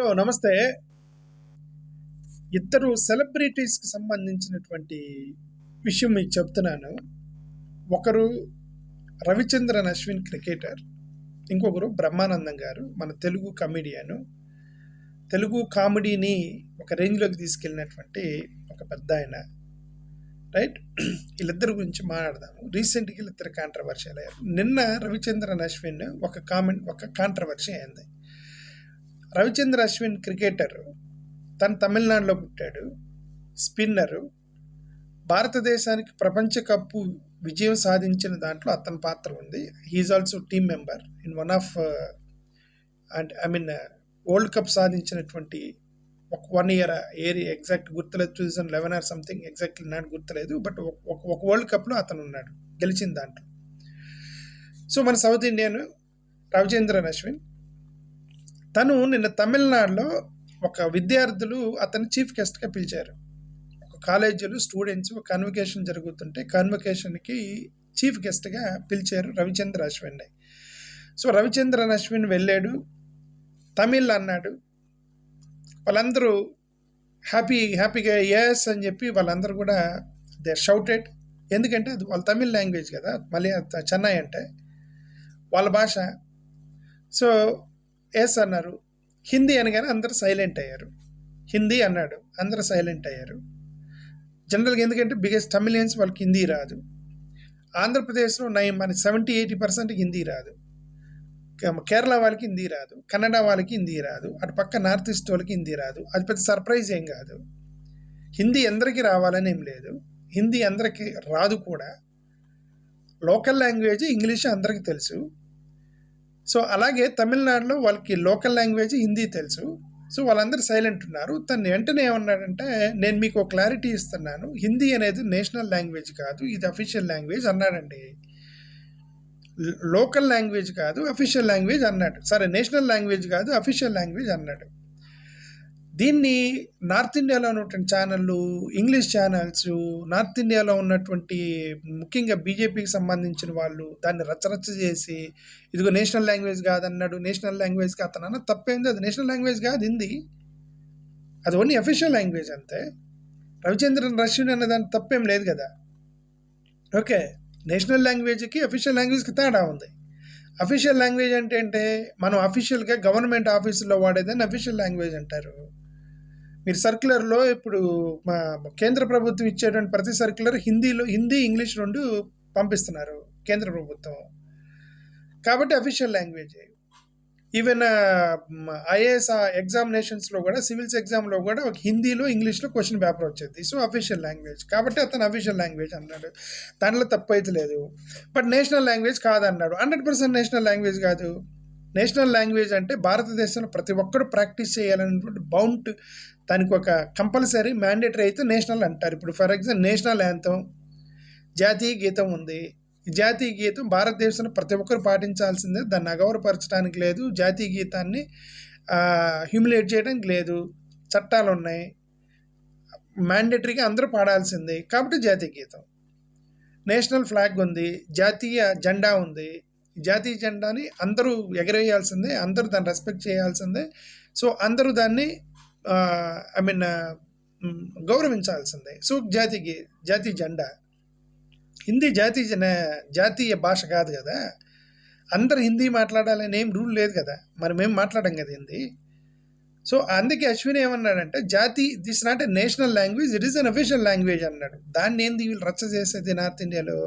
Hello నమస్తే. ఇద్దరు సెలబ్రిటీస్కి సంబంధించినటువంటి విషయం మీకు చెప్తున్నాను. ఒకరు రవిచంద్రన్ అశ్విన్ క్రికెటర్ ఇంకొకరు బ్రహ్మానందం గారు మన తెలుగు కమెడియను. తెలుగు కామెడీని ఒక రేంజ్లోకి తీసుకెళ్ళినటువంటి ఒక పెద్ద ఆయన. రైట్? వీళ్ళిద్దరి గురించి మాట్లాడదాము. రీసెంట్గా వీళ్ళిద్దరు కాంట్రవర్షియల్ అయ్యారు. నిన్న రవిచంద్రన్ అశ్విన్ ఒక కామెంట్ ఒక కాంట్రవర్షి అయింది. రవిచంద్ర అశ్విన్ క్రికెటర్. తను తమిళనాడులో పుట్టాడు. స్పిన్నరు. భారతదేశానికి ప్రపంచ కప్పు విజయం సాధించిన దాంట్లో అతని పాత్ర ఉంది. He's also team member in one of and I mean world cup సాధించినటువంటి ఒక వన్ ఇయర్ uh, ఏరి ఎగ్జాక్ట్ గుర్తులేదు. Two thousand eleven or something exact నాకు గుర్తులేదు. బట్ ఒక ఒక వరల్డ్ కప్లో అతను ఉన్నాడు. గెలిచిన దాంట్లో. సో మన సౌత్ ఇండియన్ రవిచంద్రన్ అశ్విన్ తను నిన్న తమిళనాడులో ఒక విద్యార్థులు అతన్ని చీఫ్ గెస్ట్గా పిలిచారు. ఒక కాలేజీలో స్టూడెంట్స్ ఒక కన్వకేషన్ జరుగుతుంటే కన్వకేషన్కి చీఫ్ గెస్ట్గా పిలిచారు రవిచంద్ర అశ్విన్ని సో రవిచంద్రన్ అశ్విన్ వెళ్ళాడు తమిళ్ అన్నాడు. వాళ్ళందరూ హ్యాపీ హ్యాపీగా ఎస్ అని చెప్పి వాళ్ళందరూ కూడా దే షౌటెడ్. ఎందుకంటే అది వాళ్ళ తమిళ్ లాంగ్వేజ్ కదా మళ్ళీ చెన్నై అంటే వాళ్ళ భాష. సో ఎస్ అన్నారు. హిందీ అనగానే అందరూ సైలెంట్ అయ్యారు. హిందీ అన్నాడు. అందరూ సైలెంట్ అయ్యారు. జనరల్గా ఎందుకంటే బిగ్గెస్ట్ తమిళియన్స్ వాళ్ళకి హిందీ రాదు. ఆంధ్రప్రదేశ్లో నై మన సెవెంటీ ఎయిటీ పర్సెంట్ హిందీ రాదు. కేరళ వాళ్ళకి హిందీ రాదు. కన్నడ వాళ్ళకి హిందీ రాదు. అటు పక్క నార్త్ ఈస్ట్ వాళ్ళకి హిందీ రాదు. అది పెద్ద సర్ప్రైజ్ ఏం కాదు. హిందీ అందరికీ రావాలని ఏం లేదు. హిందీ అందరికీ రాదు కూడా. లోకల్ లాంగ్వేజ్ ఇంగ్లీష్ అందరికీ తెలుసు. సో అలాగే తమిళనాడులో వాళ్ళకి లోకల్ లాంగ్వేజ్ హిందీ తెలుసు. సో వాళ్ళందరూ సైలెంట్ ఉన్నారు. తను వెంటనే ఏమన్నాడంటే నేను మీకు ఒక క్లారిటీ ఇస్తున్నాను. హిందీ అనేది నేషనల్ లాంగ్వేజ్ కాదు. ఇది అఫీషియల్ లాంగ్వేజ్ అన్నాడండి. లోకల్ లాంగ్వేజ్ కాదు అఫీషియల్ లాంగ్వేజ్ అన్నాడు. సరే నేషనల్ లాంగ్వేజ్ కాదు అఫీషియల్ లాంగ్వేజ్ అన్నాడు. దీన్ని నార్త్ ఇండియాలో ఉన్నటువంటి ఛానళ్ళు ఇంగ్లీష్ ఛానల్స్ నార్త్ ఇండియాలో ఉన్నటువంటి ముఖ్యంగా బీజేపీకి సంబంధించిన వాళ్ళు దాన్ని రచ్చరచ్చ చేసి ఇదిగో నేషనల్ లాంగ్వేజ్ కాదన్నాడు నేషనల్ లాంగ్వేజ్ కాదన్నా తప్పేంది. అది నేషనల్ లాంగ్వేజ్ కాదు హిందీ. అది ఓన్లీ అఫీషియల్ లాంగ్వేజ్ అంతే. రవిచంద్రన్ రష్యన్ అనే దాని తప్పేం లేదు కదా. ఓకే నేషనల్ లాంగ్వేజ్కి అఫీషియల్ లాంగ్వేజ్కి తేడా ఉంది. అఫీషియల్ లాంగ్వేజ్ అంటే అంటే మనం అఫీషియల్గా గవర్నమెంట్ ఆఫీసులో వాడేదాన్ని అఫీషియల్ లాంగ్వేజ్ అంటారు. మీరు సర్క్యులర్లో ఇప్పుడు మా కేంద్ర ప్రభుత్వం ఇచ్చేటువంటి ప్రతి సర్క్యులర్ హిందీలో హిందీ ఇంగ్లీష్ రెండు పంపిస్తున్నారు కేంద్ర ప్రభుత్వం. కాబట్టి అఫీషియల్ లాంగ్వేజ్ ఈవెన్ ఐఏఎస్ ఎగ్జామినేషన్స్లో కూడా సివిల్స్ ఎగ్జామ్లో కూడా ఒక హిందీలో ఇంగ్లీష్లో క్వశ్చన్ పేపర్ వచ్చేది. సో అఫీషియల్ లాంగ్వేజ్ కాబట్టి అతను అఫీషియల్ లాంగ్వేజ్ అన్నాడు. దాంట్లో తప్పు అయితే లేదు. బట్ నేషనల్ లాంగ్వేజ్ కాదన్నాడు. హండ్రెడ్ పర్సెంట్ నేషనల్ లాంగ్వేజ్ కాదు. నేషనల్ లాంగ్వేజ్ అంటే భారతదేశంలో ప్రతి ఒక్కరు ప్రాక్టీస్ చేయాలనేటువంటి బౌంట్ దానికి ఒక కంపల్సరీ మ్యాండేటరీ అయితే నేషనల్ అంటారు. ఇప్పుడు ఫర్ ఎగ్జాంపుల్ నేషనల్ యాంతం జాతీయ గీతం ఉంది. జాతీయ గీతం భారతదేశంలో ప్రతి ఒక్కరు పాటించాల్సిందే. దాన్ని అగౌరవపరచడానికి లేదు. జాతీయ గీతాన్ని హ్యూమిలేట్ చేయడానికి లేదు. చట్టాలు ఉన్నాయి మ్యాండేటరీగా అందరూ పాడాల్సిందే. కాబట్టి జాతీయ గీతం. నేషనల్ ఫ్లాగ్ ఉంది. జాతీయ జెండా ఉంది. జాతీయ జెండాని అందరూ ఎగరేయాల్సిందే అందరూ దాన్ని రెస్పెక్ట్ చేయాల్సిందే. సో అందరూ దాన్ని ఐ మీన్ గౌరవించాల్సిందే. సో జాతి జాతీయ జెండా. హిందీ జాతీయ జాతీయ భాష కాదు కదా. అందరు హిందీ మాట్లాడాలని ఏం రూల్ లేదు కదా. మరి మేము మాట్లాడడం కదా హిందీ. సో అందుకే అశ్విన్ ఏమన్నాడంటే జాతి this not a national language it is an official language అన్నాడు. దాన్ని ఏంది వీళ్ళు రచ్చ చేసేది నార్త్ ఇండియాలో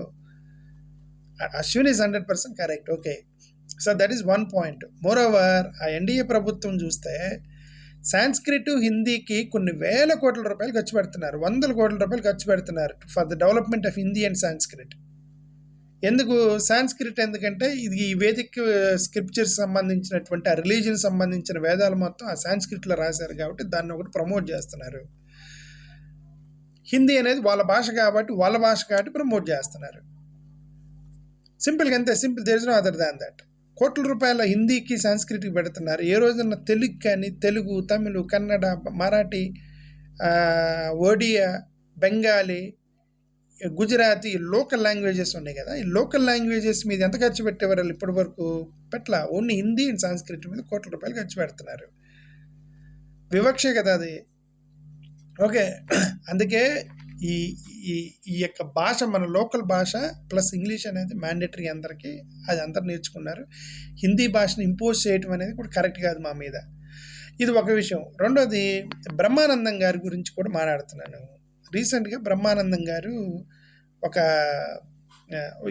Ashwin is hundred percent correct okay so that is one point more over ఆ ఎన్డీఏ ప్రభుత్వం చూస్తే సాంస్క్రిట్ హిందీకి కొన్ని వేల కోట్ల రూపాయలు ఖర్చు పెడుతున్నారు. వందల కోట్ల రూపాయలు ఖర్చు పెడుతున్నారు for the development of Hindi and Sanskrit ఎందుకు? సాంస్క్రిట్ ఎందుకంటే ఇది ఈ వేదిక్ స్క్రిప్చర్స్ uh, సంబంధించినటువంటి ఆ రిలీజియన్ సంబంధించిన వేదాలు మొత్తం ఆ సాంస్క్రిట్లో రాశారు కాబట్టి దాన్ని ఒకటి ప్రమోట్ చేస్తున్నారు. హిందీ అనేది వాళ్ళ భాష కాబట్టి వాళ్ళ భాష కాబట్టి ప్రమోట్ చేస్తున్నారు. సింపుల్గా అంతే simple there is no other than that కోట్ల రూపాయల హిందీకి సంస్కృతికి పెడుతున్నారు. ఏ రోజున తెలుగు కానీ తెలుగు తమిళ కన్నడ మరాఠీ ఒడియా బెంగాలీ గుజరాతీ లోకల్ లాంగ్వేజెస్ ఉన్నాయి కదా. ఈ లోకల్ లాంగ్వేజెస్ మీద ఎంత ఖర్చు పెట్టేవారు ఇప్పటి వరకు? పెట్ల ఓన్లీ హిందీ అండ్ సంస్కృతి మీద కోట్ల రూపాయలు ఖర్చు పెడుతున్నారు. వివక్షే కదా అది. ఓకే. అందుకే ఈ ఈ ఈ యొక్క భాష మన లోకల్ భాష ప్లస్ ఇంగ్లీష్ అనేది మ్యాండేటరీ అందరికీ అది అందరు నేర్చుకున్నారు. హిందీ భాషను ఇంపోజ్ చేయటం అనేది కూడా కరెక్ట్ కాదు మా మీద. ఇది ఒక విషయం. రెండోది బ్రహ్మానందం గారి గురించి కూడా మాట్లాడుతున్నాను. రీసెంట్గా బ్రహ్మానందం గారు ఒక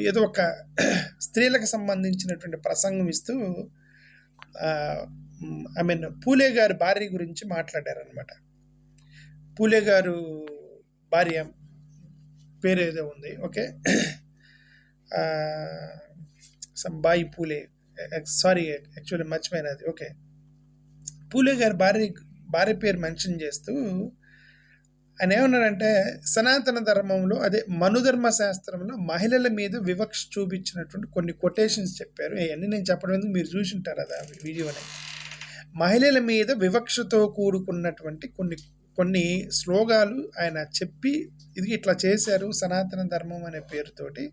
ఏదో ఒక స్త్రీలకు సంబంధించినటువంటి ప్రసంగం ఇస్తూ ఐ మీన్ పూలే గారి భార్య గురించి మాట్లాడారనమాట పూలే గారు భార్య పేరు ఏదో ఉంది okay? Some Bai Phule. Sorry actually మర్చిపోయినది okay. Phule గారి భార్య భార్య పేరు మెన్షన్ చేస్తూ ఆయన ఏమన్నారంటే సనాతన ధర్మంలో అదే మనుధర్మ శాస్త్రంలో మహిళల మీద వివక్ష చూపించినటువంటి కొన్ని కొటేషన్స్ చెప్పారు. అవన్నీ నేను చెప్పడం ఎందుకు? మీరు చూసి ఉంటారు అది వీడియోని. మహిళల మీద వివక్షతో కూడుకున్నటువంటి కొన్ని కొన్ని శ్లోగాలు ఆయన చెప్పి ఇది ఇట్లా చేశారు సనాతన ధర్మం అనే పేరుతోటి.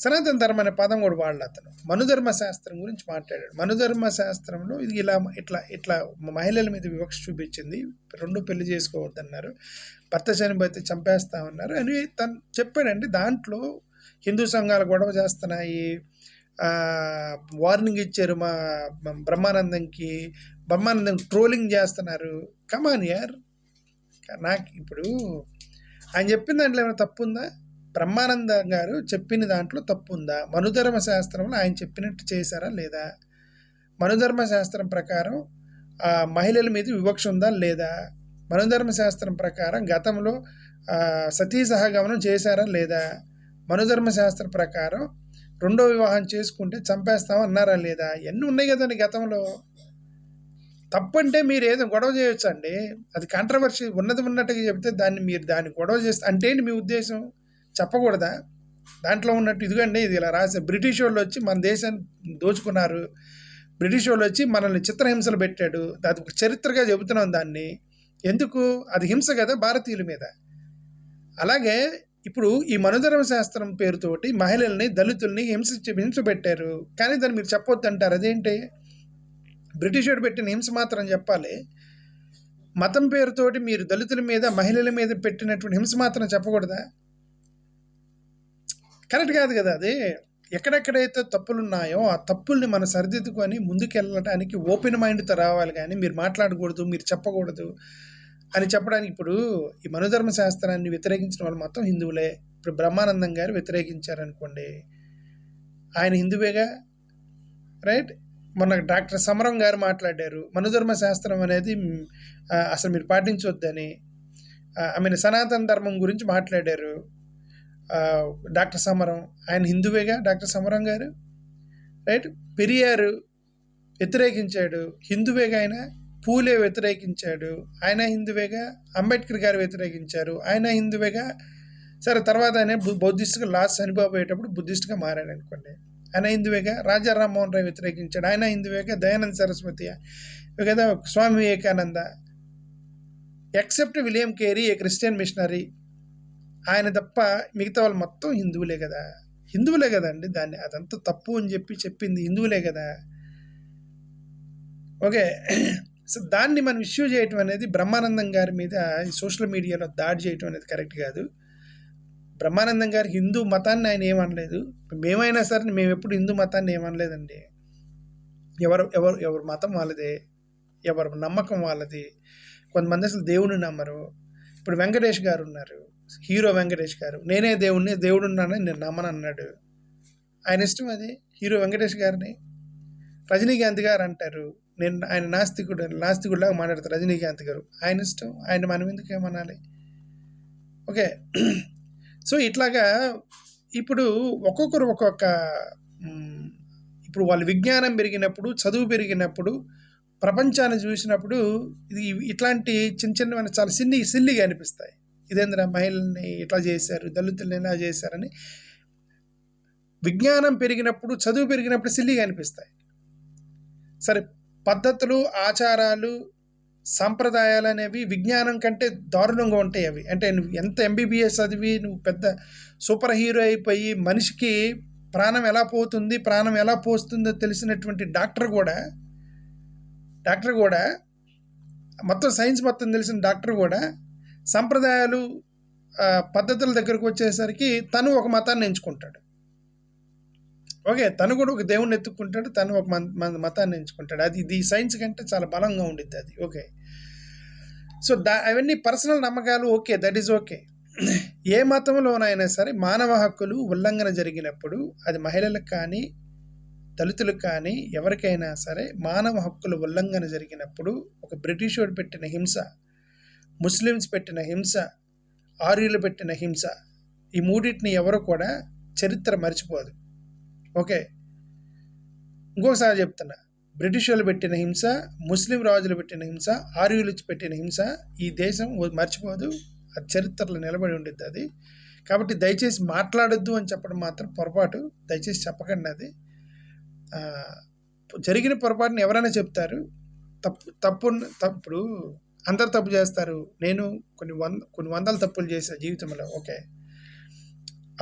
సనాతన ధర్మం అనే పదం కూడా వాళ్ళు అతను. మనుధర్మ శాస్త్రం గురించి మాట్లాడాడు. మనుధర్మ శాస్త్రంలో ఇది ఇలా ఇట్లా ఇట్లా మహిళల మీద వివక్ష చూపించింది. రెండు పెళ్ళి చేసుకోవద్దన్నారు. భర్త చనిపోతే చంపేస్తామన్నారు. అని తను చెప్పాడండి. దాంట్లో హిందూ సంఘాలు గొడవ చేస్తున్నాయి. వార్నింగ్ ఇచ్చారు మా బ్రహ్మానందంకి. బ్రహ్మానందం ట్రోలింగ్ చేస్తున్నారు. కమాన్ యార్? నాకు ఇప్పుడు ఆయన చెప్పిన దాంట్లో ఏమైనా తప్పు ఉందా బ్రహ్మానంద గారు చెప్పిన దాంట్లో తప్పు ఉందా మనుధర్మ శాస్త్రంలో ఆయన చెప్పినట్టు చేశారా లేదా? మనుధర్మ శాస్త్రం ప్రకారం ఆ, మహిళల మీద వివక్ష ఉందా లేదా? మనుధర్మ శాస్త్రం ప్రకారం గతంలో సతీ సహగమనం చేశారా లేదా? మనుధర్మ శాస్త్రం ప్రకారం రెండో వివాహం చేసుకుంటే చంపేస్తామన్నారా లేదా? ఎన్ని ఉన్నాయి కదండి గతంలో. తప్పంటే మీరు ఏదో గొడవ చేయొచ్చు అండి అది కాంట్రవర్సీ ఉన్నది ఉన్నట్టుగా చెప్తే దాన్ని మీరు దాన్ని గొడవ చేస్తే అంటే ఏంటి మీ ఉద్దేశం? చెప్పకూడదా? దాంట్లో ఉన్నట్టు ఇదిగండి ఇది ఇలా రాసే బ్రిటిష్ వాళ్ళు వచ్చి మన దేశాన్ని దోచుకున్నారు. బ్రిటిష్ వాళ్ళు వచ్చి మనల్ని చిత్రహింసలు పెట్టాడు. అది ఒక చరిత్రగా చెబుతున్నాం దాన్ని. ఎందుకు? అది హింస కదా భారతీయుల మీద. అలాగే ఇప్పుడు ఈ మనుధర్మ శాస్త్రం పేరుతోటి మహిళల్ని దళితుల్ని హింస హింస పెట్టారు. కానీ దాన్ని మీరు చెప్పొద్దు అంటారు అదేంటి? బ్రిటిష్ వాడు పెట్టిన హింస మాత్రం చెప్పాలి. మతం పేరుతోటి మీరు దళితుల మీద మహిళల మీద పెట్టినటువంటి హింస మాత్రం చెప్పకూడదా? కరెక్ట్ కాదు కదా అది. ఎక్కడెక్కడైతే తప్పులు ఉన్నాయో ఆ తప్పుల్ని మనం సరిదిద్దుకొని ముందుకెళ్ళడానికి ఓపెన్ మైండ్తో రావాలి కానీ మీరు మాట్లాడకూడదు మీరు చెప్పకూడదు అని చెప్పడానికి ఇప్పుడు ఈ మనుధర్మ శాస్త్రాన్ని వ్యతిరేకించిన వాళ్ళు మొత్తం హిందువులే. ఇప్పుడు బ్రహ్మానందం గారు వ్యతిరేకించారనుకోండి. ఆయన హిందువేగా? రైట్? మొన్న డాక్టర్ సమరం గారు మాట్లాడారు. మనుధర్మ శాస్త్రం అనేది అసలు మీరు పాటించవద్దని ఐ మీన్ సనాతన ధర్మం గురించి మాట్లాడారు. డాక్టర్ సమరం ఆయన హిందువేగా డాక్టర్ సమరం గారు? రైట్? పెరియారు వ్యతిరేకించాడు. హిందువేగా ఆయన పూలే వ్యతిరేకించాడు. ఆయన హిందువేగా అంబేద్కర్ గారు వ్యతిరేకించారు. ఆయన హిందువేగా సరే తర్వాత ఆయన బు- బౌద్ధిస్ట్గా లాస్ట్ చనిపోయేటప్పుడు బుద్ధిస్ట్గా మారాడు అనుకోండి. ఆయన హిందువేగా రాజా రామ్మోహన్ రాయ్ వ్యతిరేకించాడు. ఆయన హిందువేగా దయానంద సరస్వతి కదా Swami Vivekananda except William Carey a Christian missionary. ఆయన తప్ప మిగతా వాళ్ళు మొత్తం హిందువులే కదా. హిందువులే కదండి దాన్ని. అదంతా తప్పు అని చెప్పి చెప్పింది హిందువులే కదా. ఓకే. సో దాన్ని మనం ఇష్యూ చేయటం అనేది బ్రహ్మానందం గారి మీద సోషల్ మీడియాలో దాడి చేయటం అనేది కరెక్ట్ కాదు. బ్రహ్మానందం గారు హిందూ మతాన్ని ఆయన ఏమనలేదు. మేమైనా సరే మేము ఎప్పుడు హిందూ మతాన్ని ఏమనలేదండి. ఎవరు ఎవరు ఎవరు మతం వాళ్ళదే. ఎవరు నమ్మకం వాళ్ళది. కొంతమంది అసలు దేవుని నమ్మరు. ఇప్పుడు వెంకటేష్ గారు ఉన్నారు. హీరో వెంకటేష్ గారు. నేనే దేవుణ్ణి దేవుడు ఉన్నానని నేను నమ్మను అన్నాడు. ఆయన ఇష్టం అది? హీరో వెంకటేష్ గారిని? రజనీకాంత్ గారు అంటారు. నేను ఆయన నాస్తికుడు నాస్తికుడిలాగా మాట్లాడతారు రజనీకాంత్ గారు. ఆయన ఇష్టం? ఆయన మనం ఎందుకు ఏమనాలి? ఓకే. సో ఇట్లాగా ఇప్పుడు ఒక్కొక్కరు ఒక్కొక్క ఇప్పుడు వాళ్ళు విజ్ఞానం పెరిగినప్పుడు చదువు పెరిగినప్పుడు ప్రపంచాన్ని చూసినప్పుడు ఇది ఇట్లాంటి చిన్న చిన్నవి చాలా సిన్ని సిల్లిగా అనిపిస్తాయి. ఇదేంద్ర మహిళల్ని ఇట్లా చేశారు దళితుల్ని ఇలా చేశారని. విజ్ఞానం పెరిగినప్పుడు చదువు పెరిగినప్పుడు సిల్లిగా అనిపిస్తాయి. సరే పద్ధతులు ఆచారాలు సాంప్రదాయాలు అనేవి విజ్ఞానం కంటే దారుణంగా ఉంటాయి అవి. అంటే నువ్వు ఎంత ఎంబీబీఎస్ చదివి నువ్వు పెద్ద సూపర్ హీరో అయిపోయి మనిషికి ప్రాణం ఎలా పోతుంది ప్రాణం ఎలా పోస్తుందో తెలిసినటువంటి డాక్టర్ కూడా డాక్టర్ కూడా మొత్తం సైన్స్ మొత్తం తెలిసిన డాక్టర్ కూడా సంప్రదాయాలు పద్ధతుల దగ్గరకు వచ్చేసరికి తను ఒక మతాన్ని ఎంచుకుంటాడు. ఓకే తను కూడా ఒక దేవుణ్ణి ఎత్తుక్కుంటాడు తను ఒక మన మతాన్ని ఎంచుకుంటాడు. అది ఇది సైన్స్ కంటే చాలా బలంగా ఉండిద్ది అది. ఓకే. సో దా అవన్నీ పర్సనల్ నమ్మకాలు ఓకే దట్ ఈజ్ ఓకే. ఏ మతంలోనైనా సరే మానవ హక్కులు ఉల్లంఘన జరిగినప్పుడు అది మహిళలకు కానీ దళితులకు కానీ ఎవరికైనా సరే మానవ హక్కుల ఉల్లంఘన జరిగినప్పుడు ఒక బ్రిటిష్ వాడు పెట్టిన హింస ముస్లిమ్స్ పెట్టిన హింస ఆర్యులు పెట్టిన హింస ఈ మూడింటిని ఎవరు కూడా చరిత్ర మర్చిపోదు. ఓకే. ఇంకొకసారి చెప్తున్నా. బ్రిటిష్ వాళ్ళు పెట్టిన హింస ముస్లిం రాజులు పెట్టిన హింస ఆర్యులు పెట్టిన హింస ఈ దేశం మర్చిపోదు. అది చరిత్రలో నిలబడి ఉండిద్ది అది. కాబట్టి దయచేసి మాట్లాడొద్దు అని చెప్పడం మాత్రం పొరపాటు. దయచేసి చెప్పకండి అది. జరిగిన పొరపాటుని ఎవరైనా చెప్తారు. తప్పు తప్పు తప్పుడు అందరు తప్పు చేస్తారు. నేను కొన్ని వంద కొన్ని వందల తప్పులు చేసా జీవితంలో. ఓకే.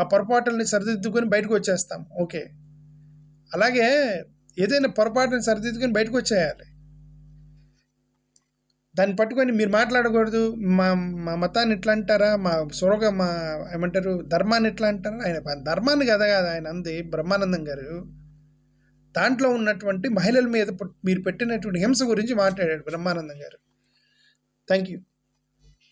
ఆ పొరపాటుల్ని సరిదిద్దుకొని బయటకు వచ్చేస్తాం. ఓకే. అలాగే ఏదైనా పొరపాటును సరిదిద్దుకొని బయటకు వచ్చేయాలి. దాన్ని పట్టుకొని మీరు మాట్లాడకూడదు మా మా మతాన్ని ఇట్లా అంటారా మా సొరగ మా ఏమంటారు ధర్మాన్ని ఇట్లా అంటారా? ఆయన ధర్మాన్ని కదా కాదు ఆయన అంది బ్రహ్మానందం గారు. దాంట్లో ఉన్నటువంటి మహిళల మీద మీరు పెట్టినటువంటి హింస గురించి మాట్లాడాడు బ్రహ్మానందం గారు. Thank you